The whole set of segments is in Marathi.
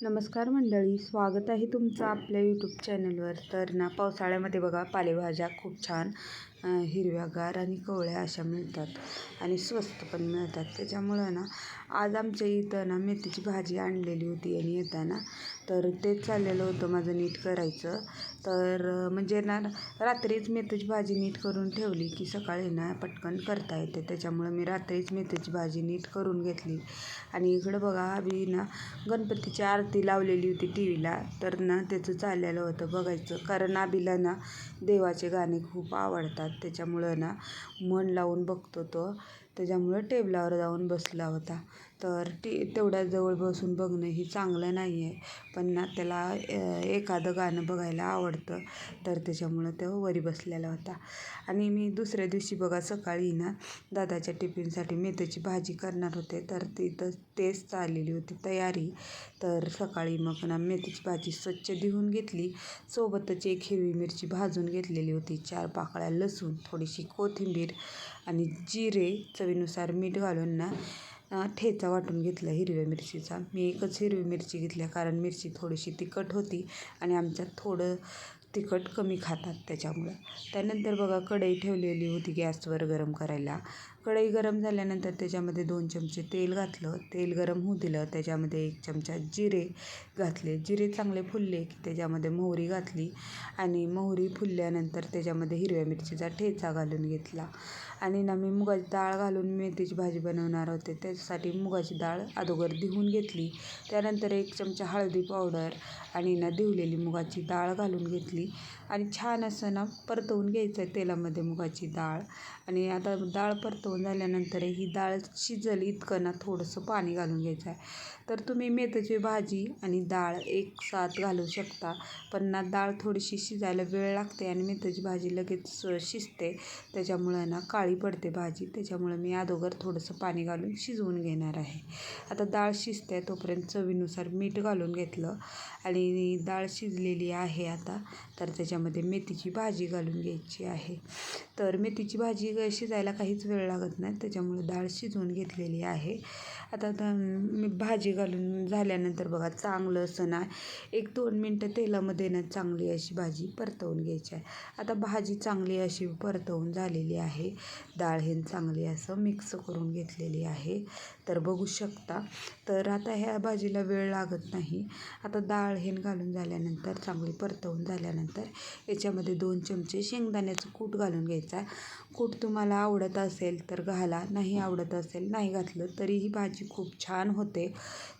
नमस्कार मंडळी स्वागत आहे तुमचं आपल्या यूट्यूब चॅनलवर तर ना पावसाळ्यामध्ये बघा पालेभाज्या खूप छान हिरव्यागार आणि कवळ्या अशा मिळतात आणि स्वस्त पण मिळतात. त्याच्यामुळं ना आज आमच्या इथं ना मेथीची भाजी आणलेली होती आणि येताना तर तेच चाललेलं होतं माझं नीट करायचं. तर म्हणजे ना रात्रीच मेथीची भाजी नीट करून ठेवली की सकाळी ना पटकन करता येते. त्याच्यामुळं मी रात्रीच मेथीची भाजी नीट करून घेतली. आणि इकडं बघा आम्ही ना गणपतीची आरती लावलेली होती टी व्हीला तर ना त्याचं चाललेलं होतं बघायचं. कारण आबीला ना देवाचे गाणे खूप आवडतात. त्याच्यामुळं ना मन लावून बघतो तो. त्याच्यामुळं टेबलावर जाऊन बसला होता. तर टी तेवढ्या जवळ बसून बघणं ही चांगलं नाही आहे. पण ना त्याला एखादं गाणं बघायला आवडतं. तर त्याच्यामुळं तो वरी बसलेला होता. आणि मी दुसऱ्या दिवशी बघा सकाळी ना दादाच्या टिफिनसाठी मेथीची भाजी करणार होते. तर तिथं तेच चाललेली होती तयारी. तर सकाळी मग ना मेथीची भाजी स्वच्छ धुवून घेतली. सोबतच एक हिरवी मिरची भाजून घेतलेली होती. चार पाकळ्या लसूण थोडीशी कोथिंबीर आणि जिरे चवीनुसार मीठ घालून ना ठेचा वाटून घेतला हिरव्या मिरचीचा. मी एकच हिरवी मिरची घेतल्या कारण मिरची थोडीशी तिखट होती आणि आमच्यात थोडं तिखट कमी खातात त्याच्यामुळं. त्यानंतर बघा कढई ठेवलेली होती गॅसवर गरम करायला. कढई गरम झाल्यानंतर त्याच्यामध्ये दोन चमचे तेल घातलं. तेल गरम होऊ दिलं. त्याच्यामध्ये एक चमचा जिरे घातले. जिरे चांगले फुलले की त्याच्यामध्ये मोहरी घातली आणि मोहरी फुलल्यानंतर त्याच्यामध्ये हिरव्या मिरचीचा ठेचा घालून घेतला. आणि ना मी मुगाची डाळ घालून मेथीची भाजी बनवणार होते त्याच्यासाठी मुगाची डाळ अगोदर धुवून घेतली. त्यानंतर एक चमचा हळदी पावडर आणि ना धुवलेली मुगाची डाळ घालून घेतली. आणि छान असं ना परतवून घ्यायचं आहे तेलामध्ये मुगाची डाळ. आणि आता डाळ परतवून झाल्यानंतर ही डाळ शिजल इतकं ना थोडंसं पाणी घालून घ्यायचं आहे. तर तुम्ही मेथीची भाजी आणि डाळ एक साथ घालू शकता. पण ना डाळ थोडीशी शिजायला वेळ लागते आणि मेथीची भाजी लगेच शिजते. त्याच्यामुळं ना काळी पडते भाजी. त्याच्यामुळं मी अगोदर थोडंसं पाणी घालून शिजवून घेणार आहे. आता डाळ शिजते तोपर्यंत चवीनुसार मीठ घालून घेतलं. आणि डाळ शिजलेली आहे आता तर त्याच्यामध्ये मेथीची भाजी घालून घ्यायची आहे. तर मेथीची भाजी शिजायला काहीच वेळ लागत नाही त्याच्यामुळे डाळ शिजवून घेतलेली आहे. आता आता मी भाजी घालून झाल्यानंतर बघा चांगलं असं ना एक दोन मिनटं तेलामध्ये ना चांगली अशी भाजी परतवून घ्यायची आहे. आता भाजी चांगली अशी परतवून झालेली आहे. डाळ हे चांगली असं मिक्स करून घेतलेली आहे. तर बघू शकता. तर आता ह्या भाजीला वेळ लागत नाही. आता डाळ हेन घालून झाल्यानंतर चांगली परतवून झाल्यानंतर याच्यामध्ये दोन चमचे शेंगदाण्याचं कूट घालून घ्यायचा कूट तुम्हाला आवडत असेल तर घाला. नाही आवडत असेल नाही घातलं तरी ही भाजी खूप छान होते.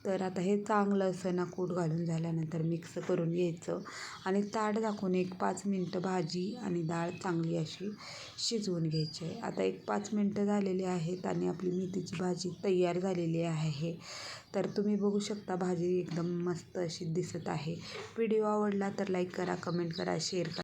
तर आता हे चांगलं असं ना कूट घालून झाल्यानंतर मिक्स करून घ्यायचं आणि ताट दाखवून एक पाच मिनटं भाजी आणि डाळ चांगली अशी शिजवून घ्यायची आहे. आता एक पाच मिनटं झालेली आहेत आणि आपली मेथीची भाजी तयार तयार झालेली आहे. तर तुम्ही बघू शकता भाजी एकदम मस्त अशी दिसत आहे. व्हिडिओ आवडला तर लाईक करा कमेंट करा शेअर करा.